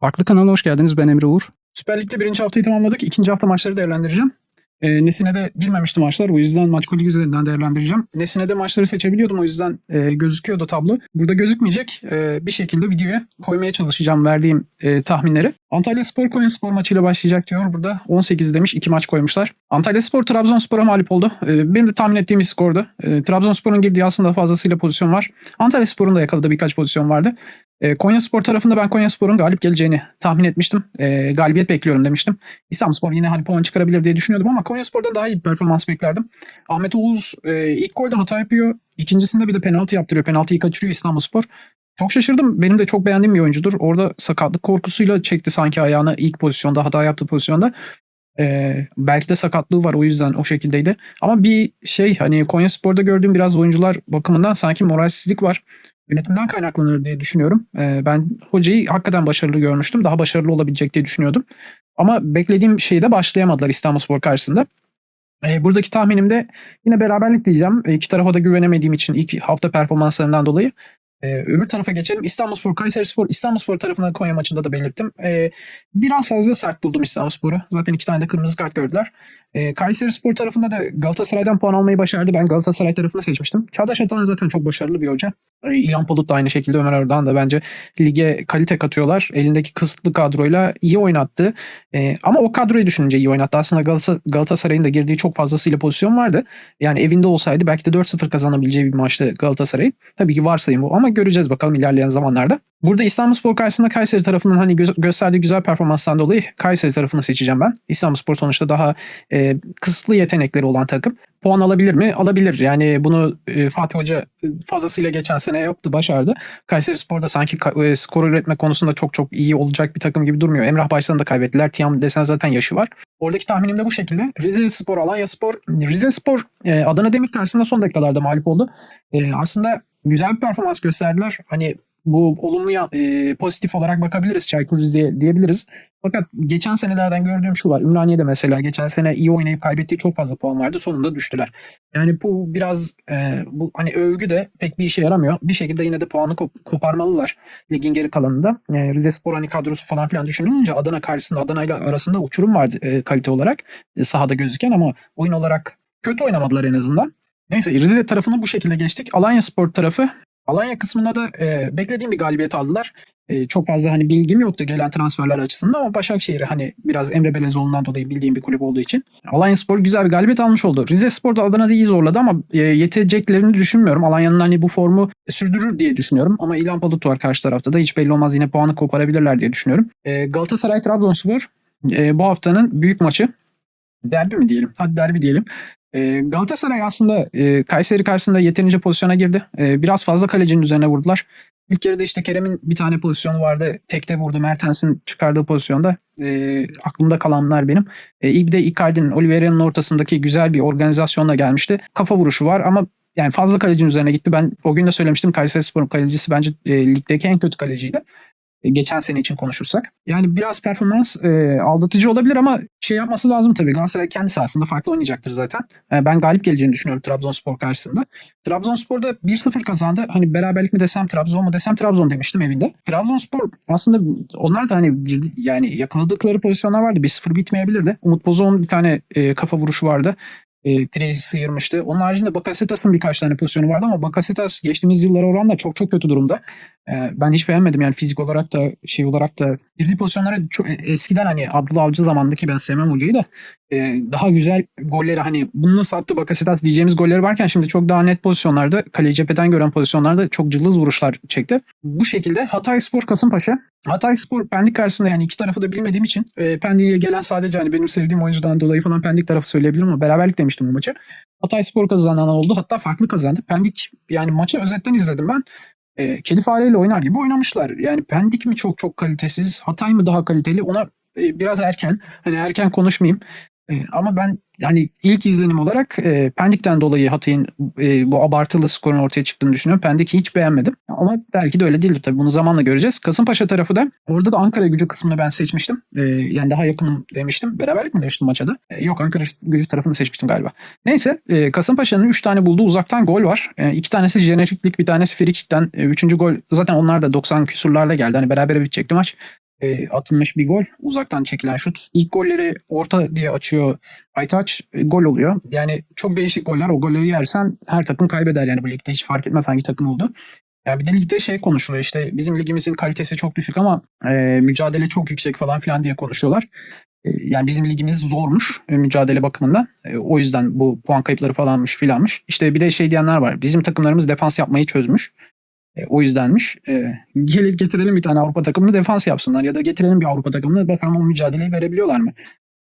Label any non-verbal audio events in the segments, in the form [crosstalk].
Farklı kanalına hoş geldiniz. Ben Emre Uğur. Süper Lig'de birinci haftayı tamamladık. İkinci hafta maçları değerlendireceğim. E, Nesine'de girmemişti maçlar. O yüzden maç koli üzerinden değerlendireceğim. Nesine'de maçları seçebiliyordum. O yüzden e, gözüküyordu tablo. Burada gözükmeyecek. E, bir şekilde videoya koymaya çalışacağım verdiğim e, tahminleri. Antalya Spor Konya Spor maçıyla başlayacak diyor. Burada 18 demiş. 2 maç koymuşlar. Antalya Spor Trabzonspor'a mağlup oldu. E, benim de tahmin ettiğim skordu. E, Trabzonspor'un girdiği aslında fazlasıyla pozisyon var. Antalya Spor'un da yakaladığı birkaç pozisyon vardı. E, Konya Spor tarafında ben Konya Spor'un galip geleceğini tahmin etmiştim. E, galibiyet bekliyorum demiştim. İstanbulspor yine hani puan çıkarabilir diye düşünüyordum ama Konya Spor'dan daha iyi bir performans beklerdim. Ahmet Oğuz e, ilk golde hata yapıyor. İkincisinde bir de penaltı yaptırıyor. Penaltıyı kaçırıyor İstanbulspor. Çok şaşırdım. Benim de çok beğendiğim bir oyuncudur. Orada sakatlık korkusuyla çekti sanki ayağını ilk pozisyonda hata yaptığı pozisyonda. Ee, belki de sakatlığı var o yüzden o şekildeydi. Ama bir şey hani Konya Spor'da gördüğüm biraz oyuncular bakımından sanki moralsizlik var. Yönetimden kaynaklanır diye düşünüyorum. Ee, ben hocayı hakikaten başarılı görmüştüm. Daha başarılı olabilecek diye düşünüyordum. Ama beklediğim şeyde başlayamadılar İstanbulspor karşısında. Ee, buradaki tahminimde yine beraberlik diyeceğim. Ee, iki tarafa da güvenemediğim için ilk hafta performanslarından dolayı. Ee, öbür tarafa geçelim. İstanbulspor, Kayserispor, İstanbulspor tarafında Konya maçında da belirttim. Ee, biraz fazla sert buldum İstanbulspor'u. Zaten iki tane de kırmızı kart gördüler. Ee, Kayserispor tarafında da Galatasaray'dan puan almayı başardı. Ben Galatasaray tarafını seçmiştim. Çağdaş Atan zaten çok başarılı bir hoca. Ee, İlhan Palut da aynı şekilde Ömer Ardahan da bence lige kalite katıyorlar. Elindeki kısıtlı kadroyla iyi oynattı. Ee, ama o kadroyu düşününce iyi oynattı. Aslında Galata- Galatasaray'ın da girdiği çok fazlasıyla pozisyon vardı. Yani evinde olsaydı belki de 4-0 kazanabileceği bir maçtı Galatasaray'ın. Tabii ki varsayım bu ama göreceğiz bakalım ilerleyen zamanlarda. Burada İstanbulspor karşısında Kayseri tarafının hani gö- gösterdiği güzel performanstan dolayı Kayseri tarafını seçeceğim ben. İstanbulspor sonuçta daha e, kısıtlı yetenekleri olan takım. Puan alabilir mi? Alabilir. Yani bunu e, Fatih Hoca e, fazlasıyla geçen sene yaptı, başardı. Kayseri Spor'da sanki ka- e, skor üretme konusunda çok çok iyi olacak bir takım gibi durmuyor. Emrah Baysan'ı da kaybettiler. Tiam desen zaten yaşı var. Oradaki tahminim de bu şekilde. Rize Spor, Alanya Spor. Rize Spor e, Adana Demir karşısında son dakikalarda mağlup oldu. E, aslında güzel bir performans gösterdiler. Hani bu olumlu ya- e, pozitif olarak bakabiliriz Çaykur Rize'ye diyebiliriz. Fakat geçen senelerden gördüğüm şu var. Ümraniye'de mesela geçen sene iyi oynayıp kaybettiği çok fazla puan vardı. Sonunda düştüler. Yani bu biraz e, bu hani övgü de pek bir işe yaramıyor. Bir şekilde yine de puanı kop- koparmalılar ligin geri kalanında. E, Rize Spor hani kadrosu falan filan düşününce Adana karşısında Adana ile arasında uçurum vardı e, kalite olarak e, sahada gözüken ama oyun olarak kötü oynamadılar en azından. Neyse Rize tarafını bu şekilde geçtik. Alanya Spor tarafı Alanya kısmında da e, beklediğim bir galibiyet aldılar. E, çok fazla hani bilgim yoktu gelen transferler açısından ama Başakşehir'i hani biraz Emre Belezoğlu'ndan dolayı bildiğim bir kulüp olduğu için. Alanya Spor güzel bir galibiyet almış oldu. Rize Spor da Adana'da iyi zorladı ama e, yeteceklerini düşünmüyorum. Alanya'nın hani bu formu sürdürür diye düşünüyorum. Ama İlhan Palut var karşı tarafta da hiç belli olmaz yine puanı koparabilirler diye düşünüyorum. E, Galatasaray Trabzonspor e, bu haftanın büyük maçı. Derbi mi diyelim? Hadi derbi diyelim. E, Galatasaray aslında e, Kayseri karşısında yeterince pozisyona girdi. E, biraz fazla kalecinin üzerine vurdular. İlk yarıda işte Kerem'in bir tane pozisyonu vardı. Tekte vurdu. Mertens'in çıkardığı pozisyonda. E, aklımda kalanlar benim. E, bir de Icardi'nin Oliveira'nın ortasındaki güzel bir organizasyonla gelmişti. Kafa vuruşu var ama yani fazla kalecinin üzerine gitti. Ben o gün de söylemiştim. Kayserispor'un kalecisi bence e, ligdeki en kötü kaleciydi. E, geçen sene için konuşursak. Yani biraz performans e, aldatıcı olabilir ama şey yapması lazım tabii. Galatasaray kendi sahasında farklı oynayacaktır zaten. E, ben galip geleceğini düşünüyorum Trabzonspor karşısında. Trabzonspor'da 1-0 kazandı. Hani beraberlik mi desem Trabzon mu desem Trabzon demiştim evinde. Trabzonspor aslında onlar da hani yani yakaladıkları pozisyonlar vardı. 1-0 bitmeyebilirdi. Umut Bozok'un bir tane e, kafa vuruşu vardı. E, direği sıyırmıştı. Onun haricinde Bakasetas'ın birkaç tane pozisyonu vardı ama Bakasetas geçtiğimiz yıllara oranla çok çok kötü durumda. E, ben hiç beğenmedim yani fizik olarak da şey olarak da girdiği pozisyonlara çok, eskiden hani Abdullah Avcı zamandaki ben sevmem hocayı da e, daha güzel golleri hani bunu nasıl attı Bakasetas diyeceğimiz golleri varken şimdi çok daha net pozisyonlarda kaleyi cepheden gören pozisyonlarda çok cılız vuruşlar çekti. Bu şekilde Hatay Spor Kasımpaşa Hatay Spor Pendik karşısında yani iki tarafı da bilmediğim için e, Pendik'e gelen sadece hani benim sevdiğim oyuncudan dolayı falan Pendik tarafı söyleyebilirim ama beraberlik demiştim bu maçı. Hatay Spor kazanan oldu. Hatta farklı kazandı. Pendik yani maçı özetten izledim ben. E, kedi fareyle oynar gibi oynamışlar. Yani Pendik mi çok çok kalitesiz, Hatay mı daha kaliteli ona e, biraz erken. Hani erken konuşmayayım. E, ama ben yani ilk izlenim olarak e, Pendik'ten dolayı Hatay'ın e, bu abartılı skorun ortaya çıktığını düşünüyorum. Pendik'i hiç beğenmedim. Ama belki de öyle değildir tabii. Bunu zamanla göreceğiz. Kasımpaşa tarafı da orada da Ankara gücü kısmını ben seçmiştim. E, yani daha yakınım demiştim. Beraberlik mi demiştim maça da? E, yok Ankara gücü tarafını seçmiştim galiba. Neyse e, Kasımpaşa'nın 3 tane bulduğu uzaktan gol var. 2 tanesi jeneriklik bir tanesi frikikten. 3. gol zaten onlar da 90 küsurlarla geldi. Hani beraber bitecekti maç. E, atılmış bir gol. Uzaktan çekilen şut. İlk golleri orta diye açıyor Aytaç. E, gol oluyor. Yani çok değişik goller. O golleri yersen her takım kaybeder yani bu ligde hiç fark etmez hangi takım oldu. Ya bir de ligde şey konuşuluyor işte bizim ligimizin kalitesi çok düşük ama e, mücadele çok yüksek falan filan diye konuşuyorlar. E, yani bizim ligimiz zormuş e, mücadele bakımından. E, o yüzden bu puan kayıpları falanmış filanmış. İşte bir de şey diyenler var. Bizim takımlarımız defans yapmayı çözmüş. E, o yüzdenmiş. E, gelip getirelim bir tane Avrupa takımını defans yapsınlar ya da getirelim bir Avrupa takımını bakalım o mücadeleyi verebiliyorlar mı?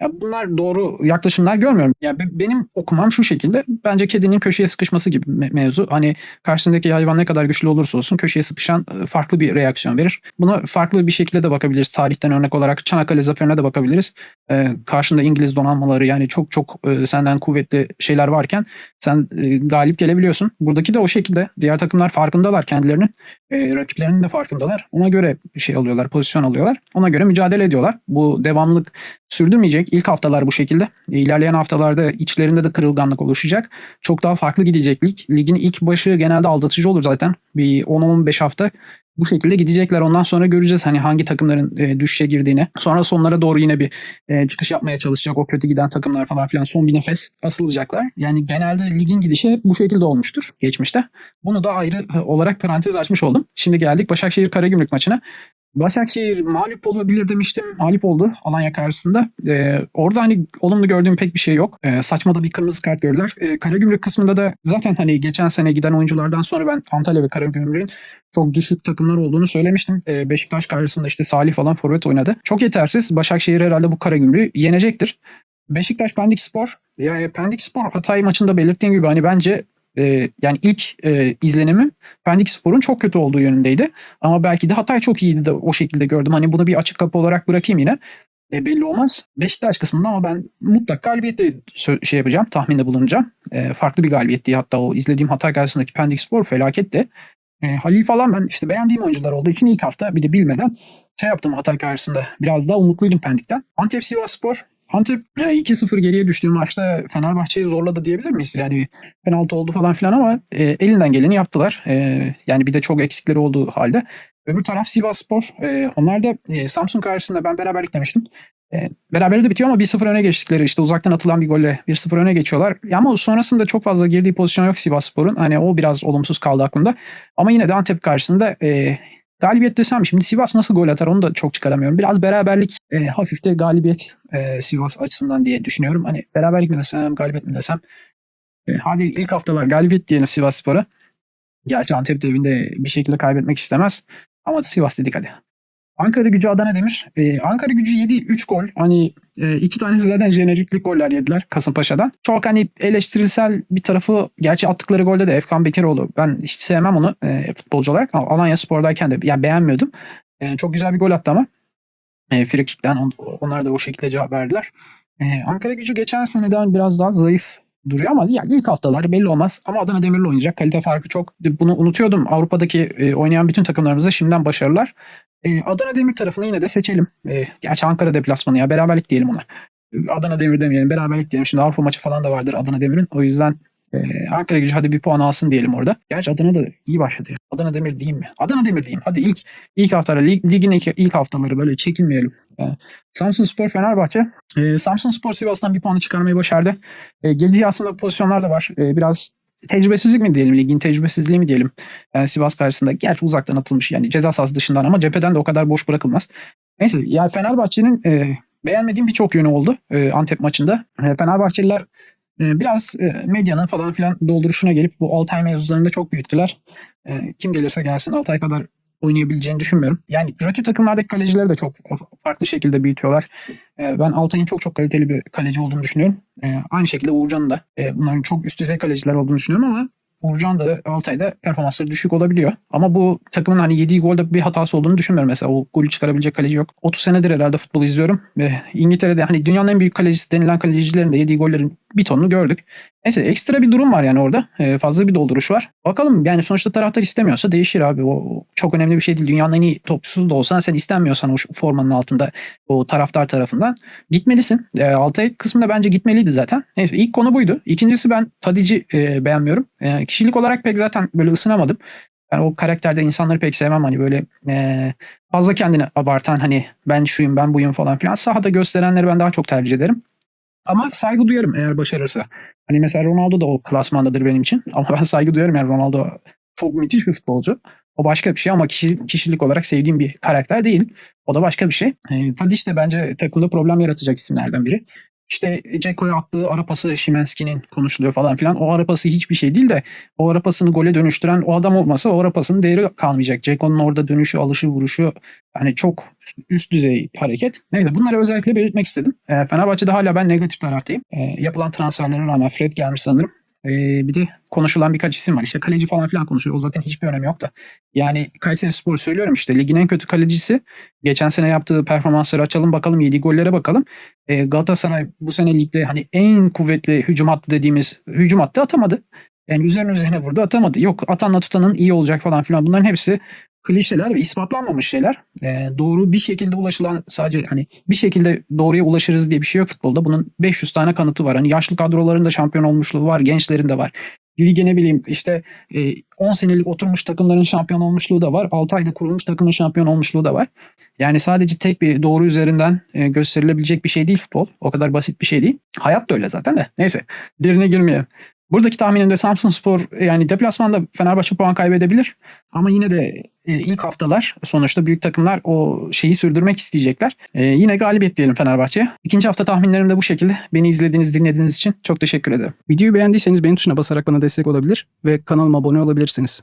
Ya bunlar doğru yaklaşımlar görmüyorum. Ya be- benim okumam şu şekilde. Bence kedinin köşeye sıkışması gibi me- mevzu. Hani karşısındaki hayvan ne kadar güçlü olursa olsun köşeye sıkışan farklı bir reaksiyon verir. Buna farklı bir şekilde de bakabiliriz. Tarihten örnek olarak Çanakkale zaferine de bakabiliriz. E, karşında İngiliz donanmaları yani çok çok e, senden kuvvetli şeyler varken sen e, galip gelebiliyorsun. Buradaki de o şekilde. Diğer takımlar farkındalar kendilerinin. E, rakiplerinin de farkındalar. Ona göre şey alıyorlar, pozisyon alıyorlar. Ona göre mücadele ediyorlar. Bu devamlılık sürdürmeyecek. İlk haftalar bu şekilde. E, İlerleyen haftalarda içlerinde de kırılganlık oluşacak. Çok daha farklı gidecek lig. Ligin ilk başı genelde aldatıcı olur zaten. Bir 10-15 hafta bu şekilde gidecekler. Ondan sonra göreceğiz hani hangi takımların e, düşüşe girdiğini. Sonra sonlara doğru yine bir e, çıkış yapmaya çalışacak o kötü giden takımlar falan filan son bir nefes asılacaklar. Yani genelde ligin gidişi bu şekilde olmuştur geçmişte. Bunu da ayrı olarak parantez açmış oldum. Şimdi geldik Başakşehir Karagümrük maçına. Başakşehir mağlup olabilir demiştim. Mağlup oldu Alanya karşısında. Ee, orada hani olumlu gördüğüm pek bir şey yok. Ee, saçma bir kırmızı kart gördüler. Ee, Karagümrük kısmında da zaten hani geçen sene giden oyunculardan sonra ben Antalya ve Karagümrük'ün çok düşük takımlar olduğunu söylemiştim. Ee, Beşiktaş karşısında işte Salih falan forvet oynadı. Çok yetersiz. Başakşehir herhalde bu Karagümrük'ü yenecektir. Beşiktaş Pendik Spor. Ya Pendik Spor Hatay maçında belirttiğim gibi hani bence e, yani ilk e, izlenimim Pendik Spor'un çok kötü olduğu yönündeydi. Ama belki de Hatay çok iyiydi de o şekilde gördüm. Hani bunu bir açık kapı olarak bırakayım yine. E, belli olmaz. Beşiktaş kısmında ama ben mutlak galibiyette şey yapacağım, tahminde bulunacağım. E, farklı bir galibiyetti. Hatta o izlediğim Hatay karşısındaki Pendik Spor felaketti. E, Halil falan ben işte beğendiğim oyuncular olduğu için ilk hafta bir de bilmeden şey yaptım Hatay karşısında. Biraz daha umutluydum Pendik'ten. Antep Sivas Spor. Antep e, 2-0 geriye düştüğü maçta Fenerbahçe'yi zorladı diyebilir miyiz? Yani penaltı oldu falan filan ama e, elinden geleni yaptılar. E, yani bir de çok eksikleri olduğu halde. Öbür taraf Sivas Spor. E, onlar da e, Samsun karşısında ben beraberlik demiştim. E, berabere de bitiyor ama 1-0 öne geçtikleri işte uzaktan atılan bir golle 1-0 öne geçiyorlar. Ya ama sonrasında çok fazla girdiği pozisyon yok Sivas Spor'un. Hani o biraz olumsuz kaldı aklımda. Ama yine de Antep karşısında e, galibiyet desem şimdi Sivas nasıl gol atar onu da çok çıkaramıyorum. Biraz beraberlik e, hafif de galibiyet e, Sivas açısından diye düşünüyorum. Hani beraberlik mi desem galibiyet mi desem. E, hadi ilk haftalar galibiyet diyelim Sivas Spor'a. Gerçi Antep de evinde bir şekilde kaybetmek istemez. Ama Sivas dedik hadi. Ankara gücü Adana Demir. Ee, Ankara gücü yedi 3 gol. Hani e, iki tanesi zaten jeneriklik goller yediler Kasımpaşa'dan. Çok hani eleştirisel bir tarafı gerçi attıkları golde de Efkan Bekiroğlu. Ben hiç sevmem onu e, futbolcu olarak. Alanya Spor'dayken de yani beğenmiyordum. E, çok güzel bir gol attı ama. E, Frikik'ten on, onlar da o şekilde cevap verdiler. E, Ankara gücü geçen seneden biraz daha zayıf duruyor ama ya ilk haftalar belli olmaz. Ama Adana Demir'le oynayacak. Kalite farkı çok. Bunu unutuyordum. Avrupa'daki e, oynayan bütün takımlarımıza şimdiden başarılar. E, Adana Demir tarafını yine de seçelim. E, gerçi Ankara deplasmanı ya. Beraberlik diyelim ona. Adana Demir demeyelim. Beraberlik diyelim. Şimdi Avrupa maçı falan da vardır Adana Demir'in. O yüzden e, Ankara gücü hadi bir puan alsın diyelim orada. Gerçi Adana da iyi başladı. Adana Demir diyeyim mi? Adana Demir diyeyim. Hadi ilk ilk haftaları, lig, ligin ilk haftaları böyle çekinmeyelim. E, Samsun Spor Fenerbahçe. E, Samsun Spor Sivas'tan bir puanı çıkarmayı başardı. E, girdiği aslında pozisyonlar da var. E, biraz tecrübesizlik mi diyelim, ligin tecrübesizliği mi diyelim yani Sivas karşısında. Gerçi uzaktan atılmış yani ceza sahası dışından ama cepheden de o kadar boş bırakılmaz. Neyse ya Fenerbahçe'nin e, beğenmediğim birçok yönü oldu e, Antep maçında. E, Fenerbahçeliler e, biraz e, medyanın falan filan dolduruşuna gelip bu Altay mevzularını da çok büyüttüler. E, kim gelirse gelsin Altay kadar oynayabileceğini düşünmüyorum. Yani rakip takımlardaki kalecileri de çok farklı şekilde büyütüyorlar. E, ben Altay'ın çok çok kaliteli bir kaleci olduğunu düşünüyorum. E, aynı şekilde Uğurcan'ın da. E, bunların çok üst düzey kaleciler olduğunu düşünüyorum ama Uğurcan da Altay'da performansları düşük olabiliyor. Ama bu takımın hani yediği golde bir hatası olduğunu düşünmüyorum. Mesela o golü çıkarabilecek kaleci yok. 30 senedir herhalde futbol izliyorum. Ve İngiltere'de hani dünyanın en büyük kalecisi denilen kalecilerin de yediği gollerin bir tonunu gördük. Neyse ekstra bir durum var yani orada. Ee, fazla bir dolduruş var. Bakalım yani sonuçta taraftar istemiyorsa değişir abi. O çok önemli bir şey değil. Dünyanın en iyi topçusu da olsan sen istemiyorsan o formanın altında o taraftar tarafından gitmelisin. E, Altay kısmında bence gitmeliydi zaten. Neyse ilk konu buydu. İkincisi ben Tadic'i e, beğenmiyorum. E, kişilik olarak pek zaten böyle ısınamadım. Ben o karakterde insanları pek sevmem hani böyle eee, fazla kendini abartan hani ben şuyum ben buyum falan filan. Sahada gösterenleri ben daha çok tercih ederim. Ama saygı duyarım eğer başarırsa. Hani mesela Ronaldo da o klasmandadır benim için. [laughs] Ama ben saygı duyarım yani Ronaldo çok müthiş bir futbolcu. O başka bir şey ama kişi, kişilik olarak sevdiğim bir karakter değil. O da başka bir şey. E, Tadic de bence takımda problem yaratacak isimlerden biri. İşte Ceko'ya attığı ara pası Şimenski'nin konuşuluyor falan filan. O ara pası hiçbir şey değil de o ara pasını gole dönüştüren o adam olmasa o ara pasının değeri kalmayacak. Ceko'nun orada dönüşü, alışı, vuruşu yani çok üst düzey hareket. Neyse bunları özellikle belirtmek istedim. E, Fenerbahçe'de hala ben negatif taraftayım. E, yapılan transferlere rağmen Fred gelmiş sanırım. E, bir de konuşulan birkaç isim var. İşte kaleci falan filan konuşuyor. O zaten hiçbir önemi yok da. Yani Kayseri Spor söylüyorum işte ligin en kötü kalecisi. Geçen sene yaptığı performansları açalım bakalım. Yediği gollere bakalım. E, Galatasaray bu sene ligde hani en kuvvetli hücum hattı dediğimiz hücum hattı atamadı. Yani üzerine üzerine vurdu atamadı. Yok atanla tutanın iyi olacak falan filan. Bunların hepsi klişeler ve ispatlanmamış şeyler. E, doğru bir şekilde ulaşılan sadece hani bir şekilde doğruya ulaşırız diye bir şey yok futbolda. Bunun 500 tane kanıtı var. Hani yaşlı kadroların da şampiyon olmuşluğu var. Gençlerin de var. Lige ne bileyim işte e, 10 senelik oturmuş takımların şampiyon olmuşluğu da var. 6 ayda kurulmuş takımın şampiyon olmuşluğu da var. Yani sadece tek bir doğru üzerinden e, gösterilebilecek bir şey değil futbol. O kadar basit bir şey değil. Hayat da öyle zaten de. Neyse derine girmeyelim. Buradaki tahminimde Samsun Spor yani deplasmanda Fenerbahçe puan kaybedebilir. Ama yine de e, ilk haftalar sonuçta büyük takımlar o şeyi sürdürmek isteyecekler. E, yine galibiyet diyelim Fenerbahçe'ye. İkinci hafta tahminlerim de bu şekilde. Beni izlediğiniz, dinlediğiniz için çok teşekkür ederim. Videoyu beğendiyseniz beğen tuşuna basarak bana destek olabilir ve kanalıma abone olabilirsiniz.